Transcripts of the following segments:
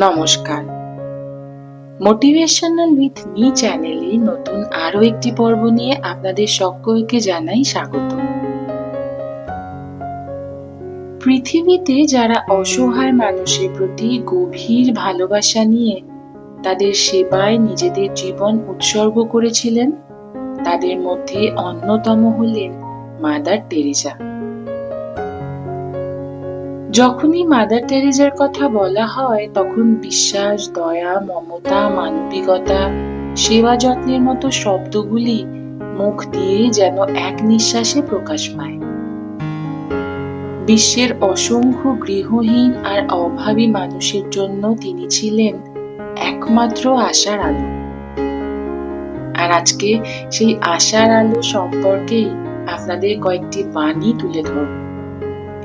নমস্কার। Motivational with me চ্যানেলে নতুন আরও একটি পর্ব নিয়ে আপনাদের সকলকে জানাই স্বাগত। পৃথিবীতে যারা অসহায় মানুষের প্রতি গভীর ভালোবাসা নিয়ে তাদের সেবায় নিজেদের জীবন উৎসর্গ করেছিলেন, তাদের মধ্যে অন্যতম হলেন মাদার টেরিজা যখনই মাদার টেরেজার কথা বলা হয়, তখন বিশ্বাস, দয়া, মমতা, মানবিকতা, সেবা যত্নের মতো শব্দগুলি মুখ দিয়ে যেন এক নিঃশ্বাসে প্রকাশ পায়। বিশ্বের অসংখ্য গৃহহীন আর অভাবী মানুষের জন্য তিনি ছিলেন একমাত্র আশার আলো। আর আজকে সেই আশার আলো সম্পর্কেই আপনাদের কয়েকটি বাণী তুলে ধরব।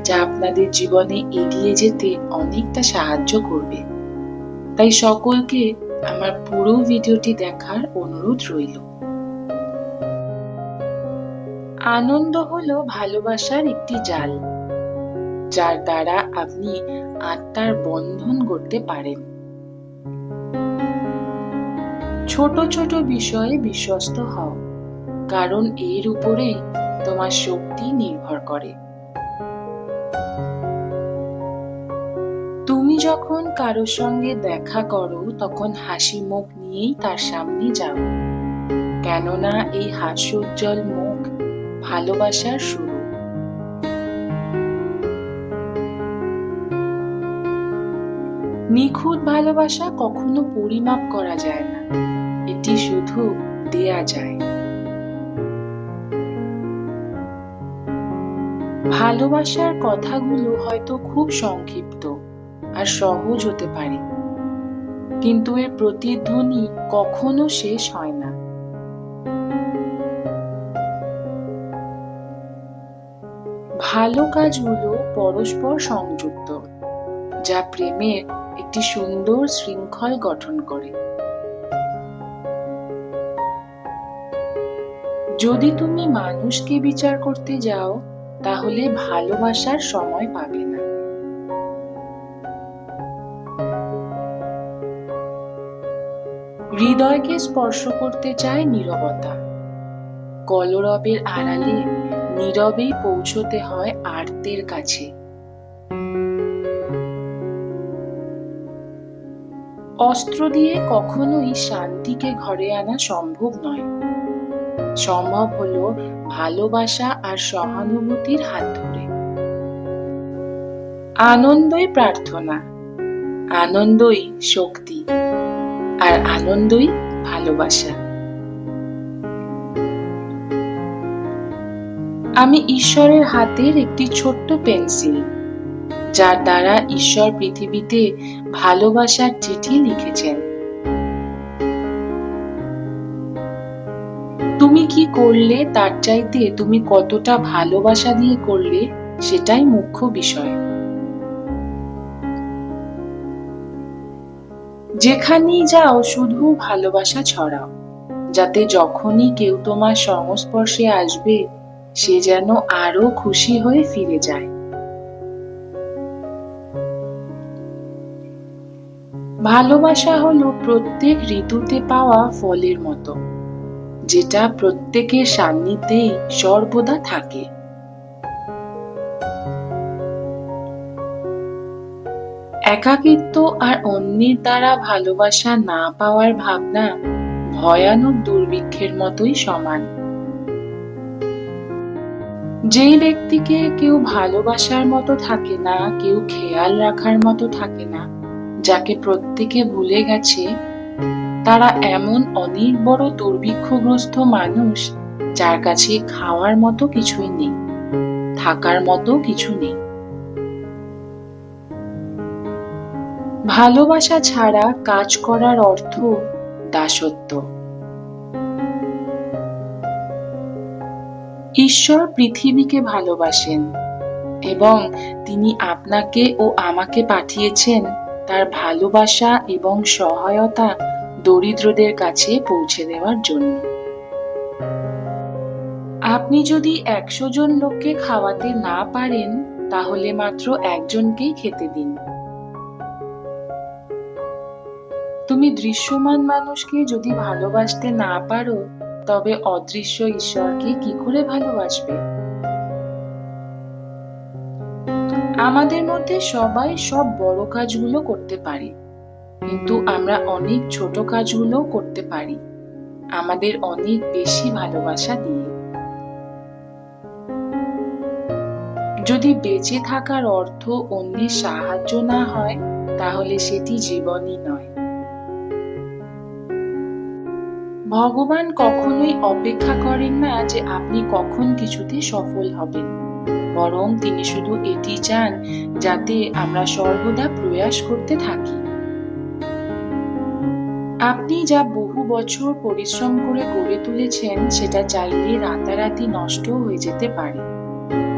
যা আপনাদের জীবনে এগিয়ে যেতে অনেকটা সাহায্য করবে। তাই সকলকে আমার পুরো ভিডিওটি দেখার অনুরোধ রইল। আনন্দ হলো ভালোবাসার একটি জাল, যার দ্বারা আপনি আত্মার বন্ধন করতে পারেন। ছোট ছোট বিষয়ে বিশ্বস্ত হও, কারণ এর উপরেই তোমার শক্তি নির্ভর করে। যখন কারোর সঙ্গে দেখা করো, তখন হাসি মুখ নিয়েই তার সামনে যাও। কেননা এই হাস্যোজ্জ্বল মুখ ভালোবাসার শুরু। নিখুঁত ভালোবাসা কখনো পরিমাপ করা যায় না। এটি শুধু দেয়া যায়। ভালোবাসার কথাগুলো হয়তো খুব সংক্ষিপ্ত। আর সহজ হতে পারে। কিন্তু এর প্রতিধ্বনি কখনো শেষ হয় না। ভালো কাজগুলো পরস্পর সংযুক্ত, যা প্রেমের একটি সুন্দর শৃঙ্খল গঠন করে। যদি তুমি মানুষকে বিচার করতে যাও, তাহলে ভালোবাসার সময় পাবে না। হৃদয়কে স্পর্শ করতে চায় নীরবতা। কলরবের আড়ালে নীরবেই পৌঁছতে হয় আর্তের কাছে। অস্ত্র দিয়ে কখনোই শান্তিকে ঘরে আনা সম্ভব নয়। সম্ভব হলো ভালোবাসা আর সহানুভূতির হাত ধরে। আনন্দই প্রার্থনা, আনন্দই শক্তি। আর আনন্দই ভালোবাসা। আমি ঈশ্বরের হাতের একটি ছোট্ট পেন্সিল, যার দ্বারা ঈশ্বর পৃথিবীতে ভালোবাসার চিঠি লিখেছেন। তুমি কি করলে, তার চাইতে তুমি কতটা ভালোবাসা দিয়ে করলে, সেটাই মুখ্য বিষয়। যেখানেই যাও, শুধু ভালোবাসা ছড়াও, যাতে যখনই কেউ তোমার সংস্পর্শে আসবে, সে যেন আরও খুশি হয়ে ফিরে যায়। ভালোবাসা হলো প্রত্যেক ঋতুতে পাওয়া ফলের মতো, যেটা প্রত্যেকের সান্নিধ্যেই সর্বদা থাকে। একাকিত্ব আর অন্যের দ্বারা ভালোবাসা না পাওয়ার ভাবনা ভয়ানক দুর্ভিক্ষের মতোই সমান। যেই ব্যক্তিকে কেউ ভালোবাসার মতো থাকে না, কেউ খেয়াল রাখার মতো থাকে না, যাকে প্রত্যেকে ভুলে গেছে, তারা এমন অনেক বড় দুর্ভিক্ষগ্রস্ত মানুষ যার কাছে খাওয়ার মতো কিছুই নেই, থাকার মতো কিছু নেই। ভালোবাসা ছাড়া কাজ করার অর্থ দাসত্ব। ঈশ্বর পৃথিবীকে ভালোবাসেন এবং তিনি আপনাকে ও আমাকে পাঠিয়েছেন তার ভালোবাসা এবং সহায়তা দরিদ্রদের কাছে পৌঁছে দেওয়ার জন্য। আপনি যদি একশো জন লোককে খাওয়াতে না পারেন, তাহলে মাত্র একজনকেই খেতে দিন। তুমি দৃশ্যমান মানুষকে যদি ভালোবাসতে না পারো, তবে অদৃশ্য ঈশ্বরকে কি করে ভালোবাসবে? আমাদের মধ্যে সবাই সব বড় কাজগুলো করতে পারি, কিন্তু আমরা অনেক ছোট কাজগুলো করতে পারি, আমাদের অনেক বেশি ভালোবাসা দিয়ে। যদি বেঁচে থাকার অর্থ অন্যের সাহায্য না হয়, তাহলে সেটি জীবনই নয়। ভগবান কখনোই অপেক্ষা করেন না যে আপনি কখন কিছুতে সফল হবেন। বরং তিনি শুধু এটি চান যাতে আমরা সর্বদা প্রয়াস করতে থাকি। আপনি যা বহু বছর পরিশ্রম করে গড়ে তুলেছেন, সেটা চাইলে রাতারাতি নষ্ট হয়ে যেতে পারে।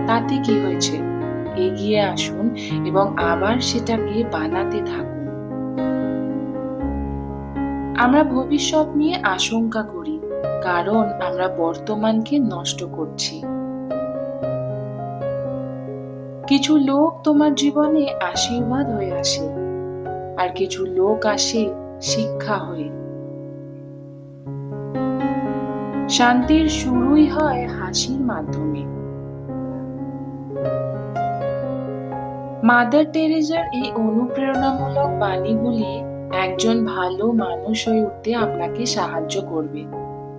তাতে কি হয়েছে? এগিয়ে আসুন এবং আবার সেটাকে বানাতে থাকুন। আমরা ভবিষ্যৎ নিয়ে আশঙ্কা করি, কারণ আমরা বর্তমানকে নষ্ট করছি। কিছু লোক তোমার জীবনে আশীর্বাদ হয়ে আসে, আর কিছু লোক আসে শিক্ষা হয়ে। শান্তির শুরুই হয় হাসির মাধ্যমে। মাদার টেরেজার এই অনুপ্রেরণামূলক বাণীগুলি একজন ভালো মানুষ হয়ে উঠতে আপনাকে সাহায্য করবে।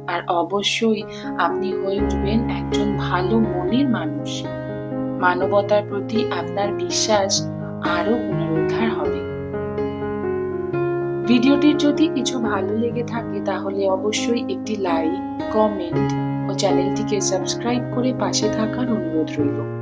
আর অবশ্যই আপনি হয়ে উঠবেন একজন ভালো মনের মানুষ। মানবতার প্রতি আপনার বিশ্বাস আরও পুনরুদ্ধার হবে। ভিডিওটির যদি কিছু ভালো লেগে থাকে, তাহলে অবশ্যই একটি লাইক, কমেন্ট ও চ্যানেলটিকে সাবস্ক্রাইব করে পাশে থাকার অনুরোধ রইল।